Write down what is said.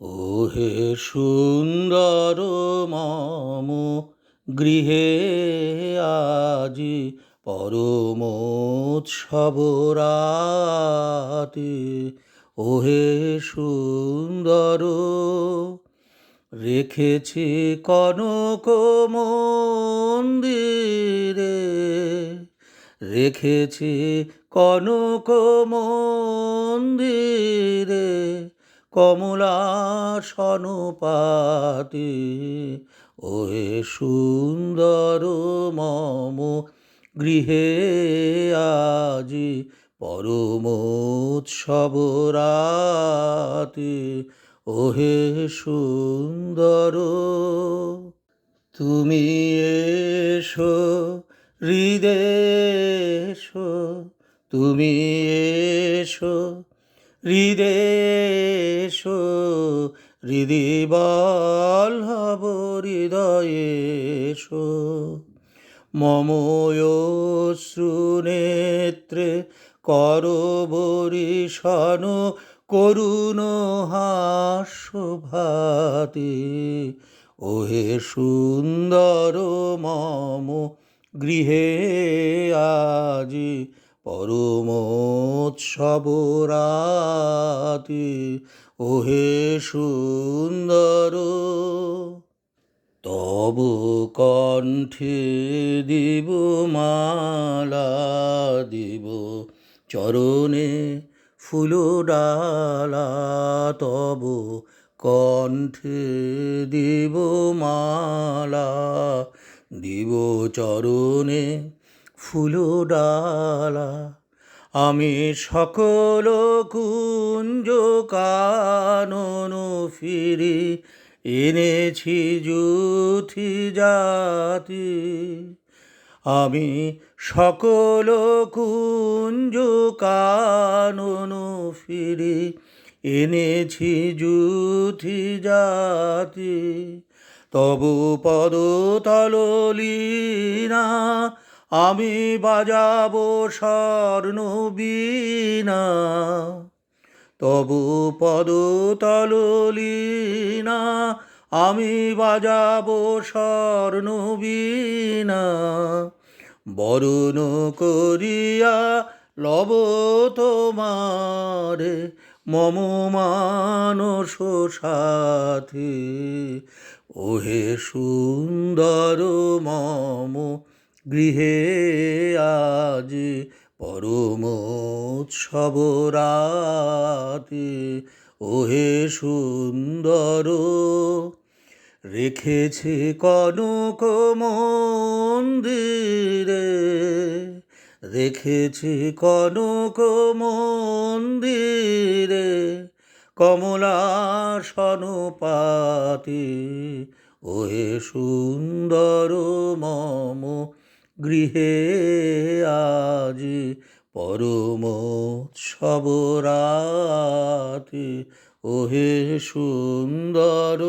ওহে সুন্দর মম গৃহে আজি পরমোৎসব রাতে। ওহে সুন্দর রেখেছি কনক মন্দিরে রেখেছি কনক কমলাসন পাতে ওহে সুন্দর মম গৃহে আজি পরমোৎসব রাতে, ওহে সুন্দর। তুমি এসো, হৃদেশো, তুমি এসো হৃদেশো হৃদি বল্লভ হৃদয়েশো মময়শ্রুনেত্রে করবরিশন করুণ হাস্যভাতে। ওহে সুন্দর মম গৃহে আজি পরমোৎসব রাতে ওহে সুন্দর। তব কণ্ঠে দিব মালা, দিব চরণে ফুল ডালা, তব কণ্ঠে দিব মালা, দিব চরণে ফুল ডালা আমি সকল কুঞ্জ কানন ফিরি, এনেছি জুথি জাতি। আমি সকল কুঞ্জ কানন ফিরি, এনেছি জুথি জাতি। তবু পদ তললীনা আমি বাজাবো স্বর্ণ বীণা, তবু পদ তললীনা আমি বাজাবো স্বর্ণ বীণা, বরণ করিয়া লব তোমার। মম মানস সাথে, ওহে সুন্দর মম গৃহে আজ পরমোৎসব রাতে। ওহে সুন্দর, রেখেছে কনক মন্দিরে। রেখেছি কনক মন্দিরে। কমলাসন পাতে ওহে সুন্দর, মম গৃহে আজ পরম সবরাত ওহে সুন্দর